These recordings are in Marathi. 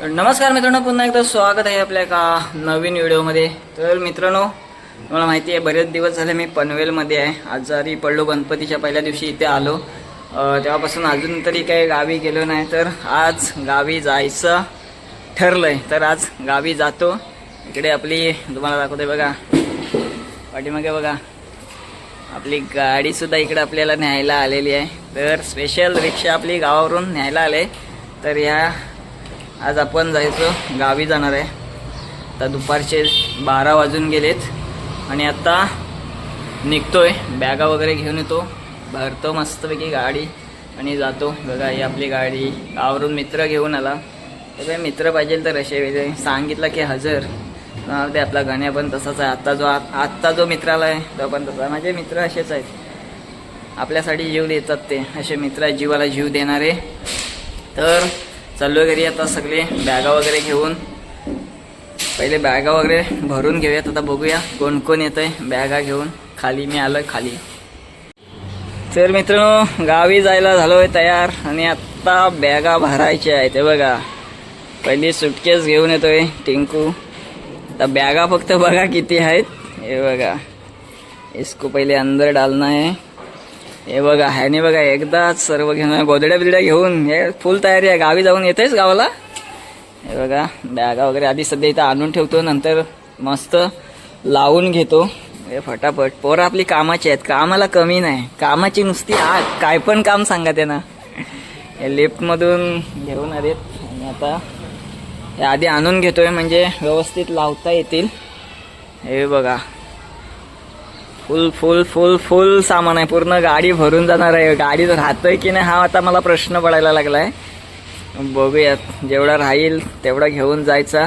नमस्कार मित्रांनो पुन्हा एकदा स्वागत आहे आपल्या एका नवीन व्हिडिओमध्ये. तर मित्रांनो तुम्हाला माहिती आहे बरेच दिवस झाले मी पनवेलमध्ये आहे. आजारी पडलो गणपतीच्या पहिल्या दिवशी इथे आलो तेव्हापासून अजून तरी काही गावी गेलो नाही. तर आज गावी जायचं ठरलंय. तर आज गावी जातो. इकडे आपली तुम्हाला दाखवते बघा. पाठीमागे बघा. आपली गाडीसुद्धा इकडे आपल्याला न्यायला आलेली आहे. तर स्पेशल रिक्षा आपली गावावरून न्यायला आले. तर ह्या आज आपण जायचं गावी जाणार आहे. आता दुपारचे बारा वाजून गेलेत. आणि आता निघतोय. बॅगा वगैरे घेऊन येतो. भरतो मस्तपैकी गाडी आणि जातो. बघा ही आपली गाडी. गावरून मित्र घेऊन आला. तर मित्र पाहिजे तर असे वेगळे. सांगितलं की हजर. ते आपला गाण्या पण तसाच आहे. आत्ता जो आत्ता जो मित्राला आहे तो पण तसा माझे मित्र असेच आहेत. आपल्यासाठी जीव देतात ते. असे मित्र आहेत जीवाला जीव देणारे. तर चाललो घरी आता सगळे बॅगा वगैरे घेऊन. पहिले बॅगा वगैरे भरून घेऊयात आता बघूया कोण कोण येतं आहे बॅगा घेऊन खाली मी आलो खाली. तर मित्रांनो गावी जायला झालोय तयार आणि आत्ता बॅगा भरायच्या आहेत. ते बघा पहिली सुटकेस घेऊन येतोय टिंकू. आता बॅगा फक्त बघा किती आहेत. हे बघा इसको पहिले अंदर डालना आहे. हे बघा ह्याने बघा एकदाच सर्व घेऊन गोदड्या बिदड्या घेऊन. हे फुल तयारी आहे. गावी जाऊन येतेस गावाला? हे बघा बॅगा वगैरे आधी सध्या इथं आणून ठेवतो नंतर मस्त लावून घेतो. हे फटाफट. पोरं आपली कामाची आहेत. कामाला कमी नाही. कामाची नुसती आग काय पण काम सांगा त्यांना. हे लिफ्टमधून घेऊन आलेत. आणि आता हे आधी आणून घेतोय म्हणजे व्यवस्थित लावता येतील. हे बघा. फुल फुल फुल फुल सामान आहे. पूर्ण गाडी भरून जाणार आहे. गाडी राहतोय की नाही हा आता मला प्रश्न पडायला आहे बघूयात. जेवढा राहील तेवढा घेऊन जायचा.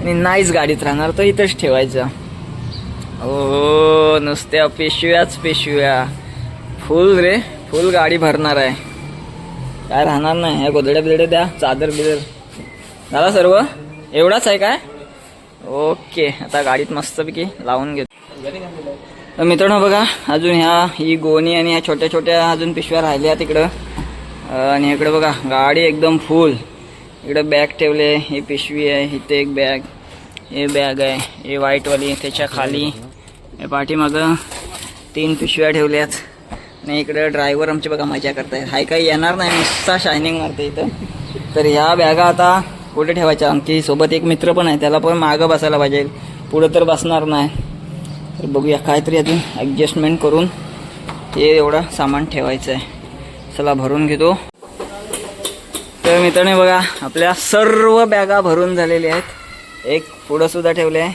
आणि नाहीच गाडीत राहणार तर इथंच ठेवायचा. हो नुसत्या पिशव्याच पिशव्या. फुल रे फुल गाडी भरणार आहे. काय राहणार नाही. ह्या गोदड्या बिदड्या द्या चादर बिदर. झाला सर्व? एवढाच आहे काय? ओके. आता गाडीत मस्तपैकी लावून घेतो. तर मित्रांनो बघा अजून ह्या ही गोणी आणि ह्या छोट्या छोट्या अजून पिशव्या राहिल्या तिकडं. आणि इकडं बघा गाडी एकदम फुल इकडं बॅग ठेवले ही पिशवी आहे इथे एक बॅग हे बॅग आहे हे व्हाईटवाली त्याच्याखाली. पाठीमागं तीन पिशव्या ठेवल्यात. आणि इकडं ड्रायव्हर आमचे बघा मजा करतायत. हाय काही येणार नाही नुसता शायनिंग मारते इथं. तर ह्या बॅगा आता कुठे ठेवायच्या? आमची सोबत एक मित्र पण आहे त्याला पण मागं बसायला पाहिजे. पुढं तर बसणार नाही. तर बघूया काहीतरी अजून ॲडजस्टमेंट करून हे एवढं सामान ठेवायचं आहे चला भरून घेतो. तर मित्रांनो बघा आपल्या सर्व बॅगा भरून झालेल्या आहेत. एक पुढं सुद्धा ठेवले आहे.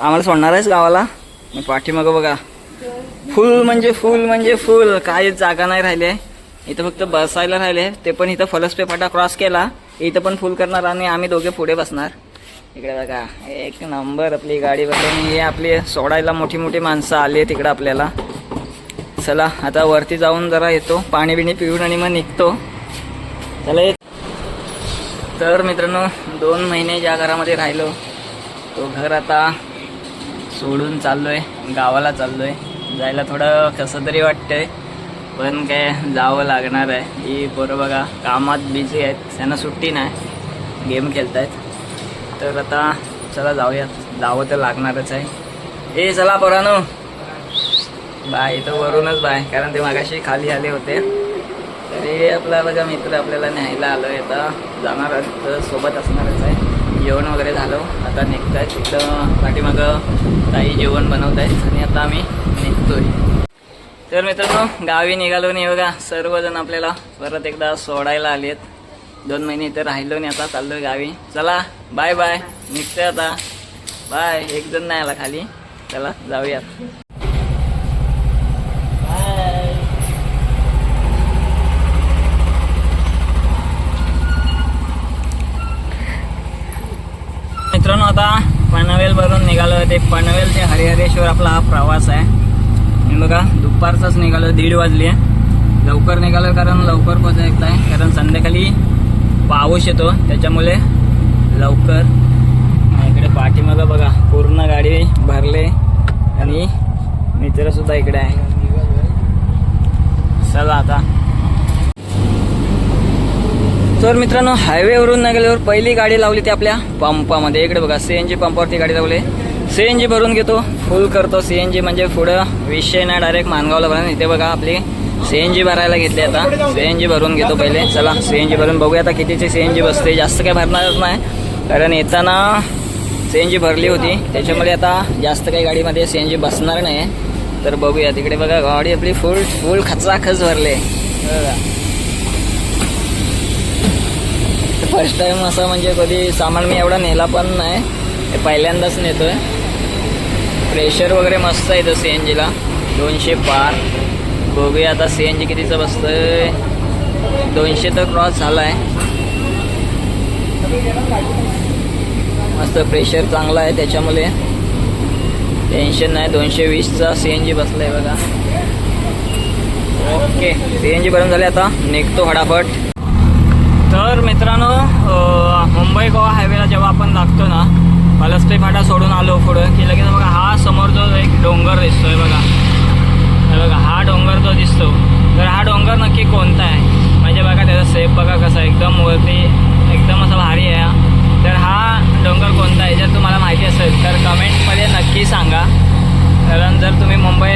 आम्हाला सोडणार आहेस गावाला? मी पाठीमागं बघा. फुल म्हणजे फुल म्हणजे फुल काही जागा नाही राहिली आहे. इथं फक्त बसायला राहिले. ते पण इथं फलसपे फाटा क्रॉस केला. इथं पण फुल करणार आणि आम्ही दोघे पुढे बसणार. इकडे बघा एक नंबर आपली गाडी बघा. हे आपली सोडायला मोठी मोठी माणसं आली आहेत तिकडं आपल्याला. चला आता वरती जाऊन जरा येतो पाणी बिणी पिऊन आणि मग निघतो. चला येत तर मित्रांनो दोन महिने ज्या घरामध्ये राहिलो तो घर आता सोडून चाललोय गावाला चाललोय. जायला थोडं कसं तरी वाटतंय पण काय जावं लागणार आहे. ही पोरं बघा कामात बिझी आहेत. त्यांना सुट्टी नाही. गेम खेळतायत. तर आता चला जाऊयात. जावं तर लागणारच आहे. ए चला परानो. बाय इथं वरूनच बाय कारण ते मागाशी खाली आले होते. तरी आपला बघा मित्र आपल्याला न्यायला आलो आहे आता. जाणार तर सोबत असणारच आहे. जेवण वगैरे झालं. आता निघतंय तिथं पाठीमागं ताई जेवण बनवत आहेत आणि आता आम्ही निघतोय. तर मित्रांनो गावी निघालो नाही बघा. सर्वजण आपल्याला परत एकदा सोडायला आले आहेत दोन महिने इथं राहिलो नाही आता चाललो गावी. चला बाय बाय निघतोय आता. बाय एक जण नाही आला खाली. चला जाऊयात. बाय मित्रांनो आता पनवेल भरून निघालो ते पनवेल ते हरिहरेश्वर आपला हा प्रवास आहे. मी बघा दुपारचाच निघालो दीड वाजली आहे. लवकर निघालो कारण लवकर पोचायचं आहे. कारण संध्याकाळी पाऊस येतो. त्याच्यामुळे लवकर इकडे पाठीमागं बघा पूर्ण गाडी भरले आणि मित्रसुद्धा इकडे आहे. चला आता. तर मित्रांनो हायवेवरून नाही गेल्यावर पहिली गाडी लावली ती आपल्या पंपामध्ये. इकडे बघा सी एन जी पंपावरती गाडी लावली. सी एन जी भरून घेतो. फुल करतो सी एन जी म्हणजे पुढं विषय नाही डायरेक्ट मानगावला भरा. इथे बघा आपली सी एन जी भरायला घेतली आता. सी एन जी भरून घेतो पहिले. चला सी एन जी भरून बघूया आता कितीची सी एन जी बसते. जास्त काय भरणारच नाही. कारण येताना सी एन जी भरली होती. त्याच्यामुळे आता जास्त काही गाडीमध्ये सी एन जी बसणार नाही तर बघूया. तिकडे बघा गाडी आपली फुल फुल खचाखच भरले. बघा. फर्स्ट टाइम असं म्हणजे कधी सामान मी एवढा नेला पण नाही. ते पहिल्यांदाच नेतोय. प्रेशर वगैरे मस्त आहे सी एन जीला. दोनशे पार. बघूया आता सी एन जी कितीचं बसतंय. दोनशे तर क्रॉस झाला आहे मस्त प्रेशर चांगला आहे त्याच्यामुळे. टेन्शन नाही दोनशे वीसचा सी एन जी बसला आहे बघा. ओके सी एन जी भरून झाले आता. निघतो फटाफट. तर मित्रांनो मुंबई गोवा हायवेला जेव्हा आपण लागतो ना पलस्पे फाटा सोडून आलो पुढं की लगेच बघा हा समोर जो एक डोंगर दिसतोय बघा. हे बघा हा डोंगर जो दिसतो तर हा डोंगर नक्की कोणता आहे? म्हणजे बघा त्याचा सेप बघा कसा एकदम वरती एकदम असा भारी आहे तर हा डोंगर कोणता आहे? जर तुम्हाला माहिती असेल तर कमेंटमध्ये नक्की सांगा. कारण जर तुम्ही मुंबई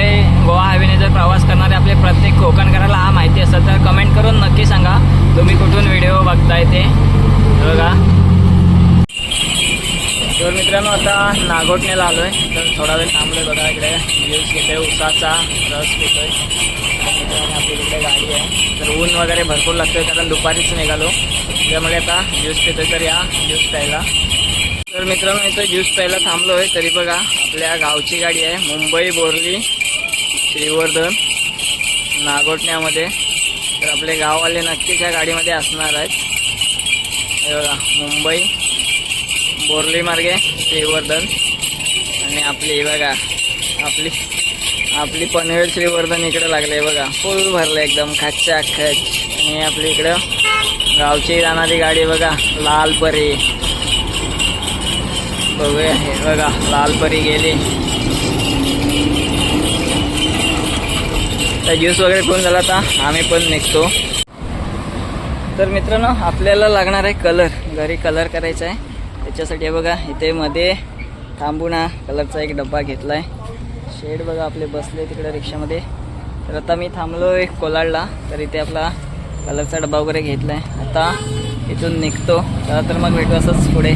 गोवा हायवेने जर प्रवास करणारे आपले प्रत्येक कोकणकराला हा माहिती असेल तर कमेंट करून नक्की सांगा. तुम्ही कुठून व्हिडिओ बघताय ते? बघा. तर मित्रांनो आता नागोटनेला आलो आहे तर थोडा वेळ थांबलोय बघा इकडे. ज्यूस घेतोय उसाचा रस घेतोय आणि मित्रांनो आपली इकडे गाडी आहे. तर ऊन वगैरे भरपूर लागतोय कारण दुपारीच निघालो. त्यामुळे आता ज्यूस पितोय तर या ज्यूस प्यायला. तर मित्रांनो इथं ज्यूस प्यायला थांबलो आहे तरी बघा आपल्या गावची गाडी आहे. मुंबई बोरली श्रीवर्धन नागोटण्यामध्ये. तर आपले गाववाले नक्कीच या गाडीमध्ये असणार आहेत. बघा मुंबई बोरली मार्गे श्रीवर्धन. आणि आपली बघा आपली आपली पनवेल श्रीवर्धन इकडे लागले बघा. फुल भरलं एकदम खच्चा खच आणि आपली इकडं गावची जाणारी गाडी बघा लाल परी बघूया हे बघा लाल परी गेली. तर ज्यूस वगैरे पिऊन झाला आता आम्ही पण निघतो. तर मित्रांनो आपल्याला लागणार आहे कलर घरी कलर करायचा आहे. त्याच्यासाठी बघा इथे मध्ये थांबून हा कलरचा एक डब्बा घेतला आहे शेड बघा आपले बसले तिकडे रिक्षामध्ये. तर आता मी थांबलो आहे कोलाडला तर इथे आपला कलरचा डब्बा वगैरे घेतला आहे आता इथून निघतो. चला तर मग भेटू असंच पुढे.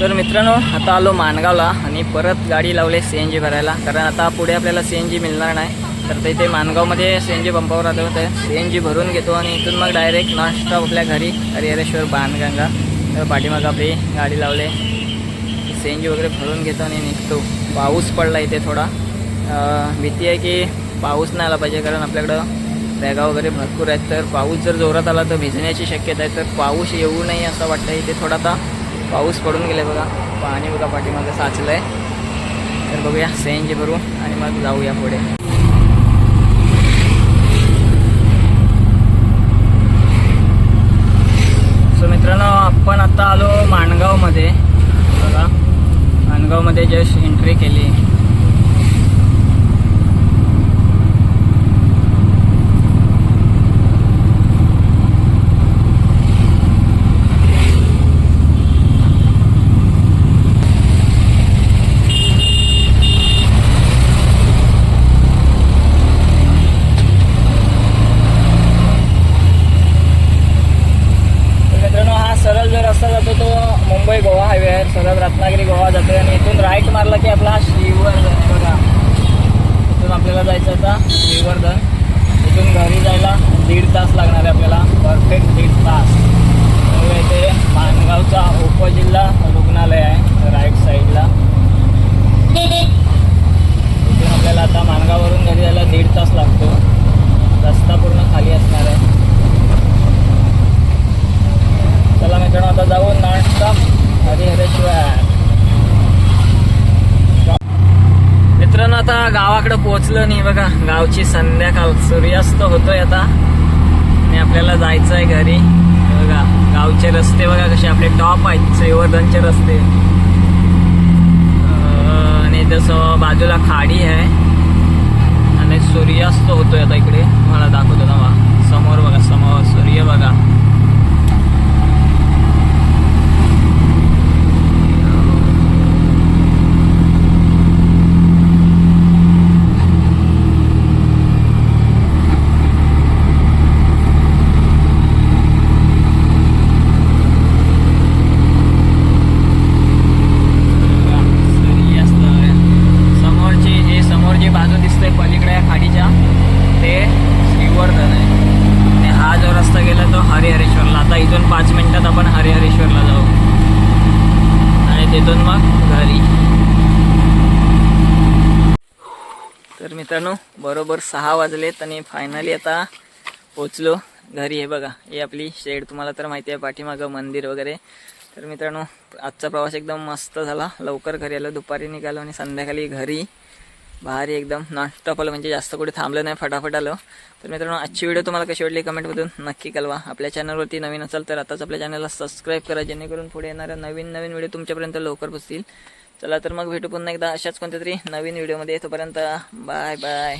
तर मित्रांनो आता आलो माणगावला आणि परत गाडी लावली सी एन जी भरायला. कारण आता पुढे आपल्याला सी एन जी मिळणार नाही. तर ते इथे माणगावमध्ये सी एन जी पंपावर आलो होतं. सी एन जी भरून घेतो आणि इथून मग डायरेक्ट नाश्ता आपल्या घरी हरिहरेश्वर बाणगंगा. तर पाठीमागं आपली गाडी लावले. सी एन जी वगैरे भरून घेतो आणि निघतो. पाऊस पडला इथे थोडा. भीती आहे की पाऊस नाही आला पाहिजे कारण आपल्याकडं बॅगा वगैरे भरपूर आहेत. तर पाऊस जर जोरात आला तर भिजण्याची शक्यता आहे. तर पाऊस येऊ नये असं वाटतं इथे थोडा आता पाऊस पडून गेले बघा. पाणी बघा पाठीमागं साचलं आहे तर बघूया. सी एन जी भरू आणि मग जाऊया पुढे. सो मित्रांनो आपण आता आलो माणगावमध्ये. बघा माणगावमध्ये जस्ट एंट्री केली तर मित्रांनो हा सरळ जो रस्ता जातो तो मुंबई गोवा हायवे आहे सरळ रत्नागिरी गोवा जातो आणि इथून राईट मारला की आपला श्रीवर्धन बघा. इथून आपल्याला जायचं होता श्रीवर्धन. इथून घरी जायला दीड तास लागणार आहे आपल्याला. परफेक्ट दीड तास. त्यामुळे इथे मानगावचा उपजिल्हा रुग्णालय आहे राईट साईडला इथून आपल्याला आता मानगाववरून घरी जायला दीड तास लागतो रस्ता पूर्ण खाली असणार आहे चला मित्रांनो आता जाऊ नॉनस्टॉप हरिहरेश्वर मित्रांनो आता गावाकडे पोहोचलो नाही बघा. गावची संध्याकाळ सूर्यास्त होतोय आता. आणि आपल्याला जायचं आहे घरी बघा गावचे रस्ते बघा कसे आपले टॉप आहेत श्रीवर्धनचे रस्ते. आणि जसं बाजूला खाडी आहे. आणि सूर्यास्त होतोय आता इकडे. मला दाखवतो ना समोर बघा समोर सूर्य बघा सूर्यास्त समोरची जे समोर जी बाजू दिसते पलीकडे या खाडीच्या ते श्रीवर्धन आहे आणि हा जो रस्ता गेला तो हरिहरेश्वरला आता इथून पाच मिनिटात आपण हरिहरेश्वरला जाऊ. आणि तिथून मग घरी. तर मित्रांनो बरोबर सहा वाजलेत आणि फायनली आता पोचलो घरी. हे बघा ही आपली शेड तुम्हाला तर माहिती आहे पाठीमागं मंदिर वगैरे. तर मित्रांनो आजचा प्रवास एकदम मस्त झाला. लवकर घरी आलो दुपारी निघालो आणि संध्याकाळी घरी. भारी एकदम. नॉनस्टॉपल म्हणजे जास्त कुठे थांबलं नाही फटाफट आलं. तर मित्रांनो आजची व्हिडिओ तुम्हाला कशी वाटली कमेंटमधून नक्की कळवा. आपल्या चॅनलवरती नवीन असाल तर आताच आपल्या चॅनलला सबस्क्राईब करा जेणेकरून पुढे येणाऱ्या नवीन नवीन व्हिडिओ तुमच्यापर्यंत लवकर पोचतील. चला तर मग भेटू पुन्हा एकदा अशाच कोणत्या तरी नवीन व्हिडिओमध्ये तोपर्यंत बाय बाय